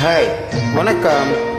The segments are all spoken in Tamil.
ஹாய் வணக்கம்.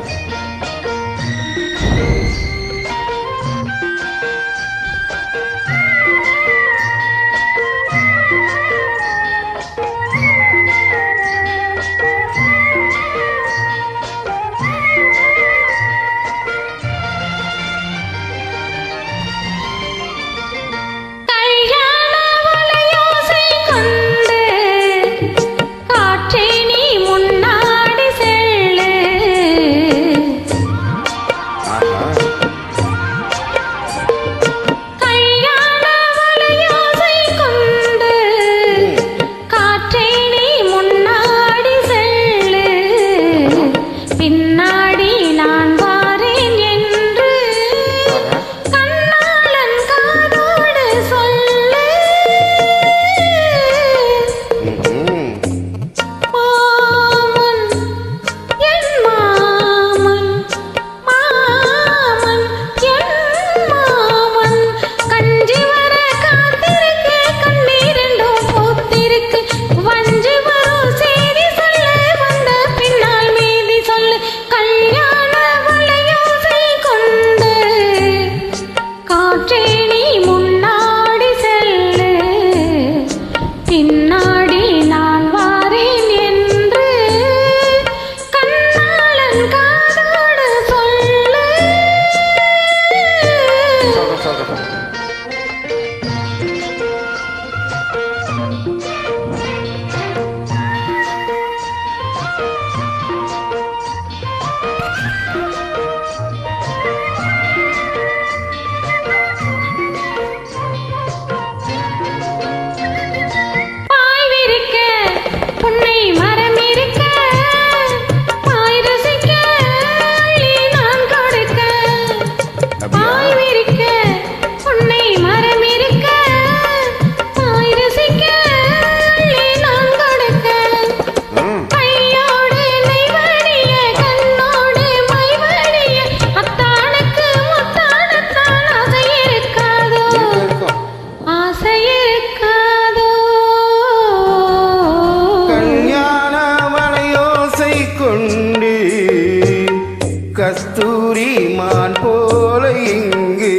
கஸ்தூரி மான் போல இங்கு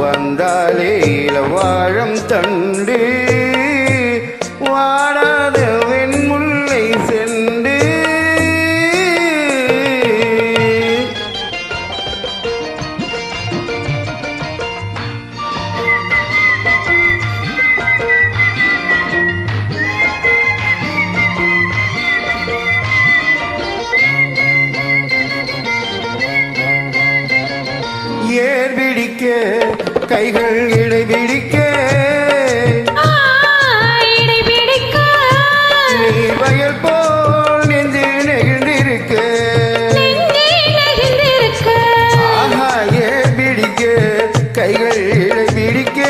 வந்தாலே வாழம் தண்டு. இடைபிடிக்க கைகள் இடைபிடிக்க. நீ வயல் போல் நெஞ்சு நெகிழ்ந்திருக்க. ஆஹா ஏபிடிக்க கைகள் இடைபிடிக்க.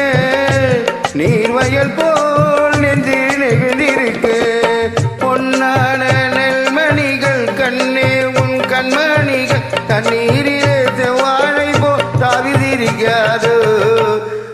நீர் வயல் போல் நெஞ்சு நெகிழ்ந்திருக்க. பொன்னான நெல்மணிகள் கண்ணே உன் கண்மணிகள் தண்ணீர்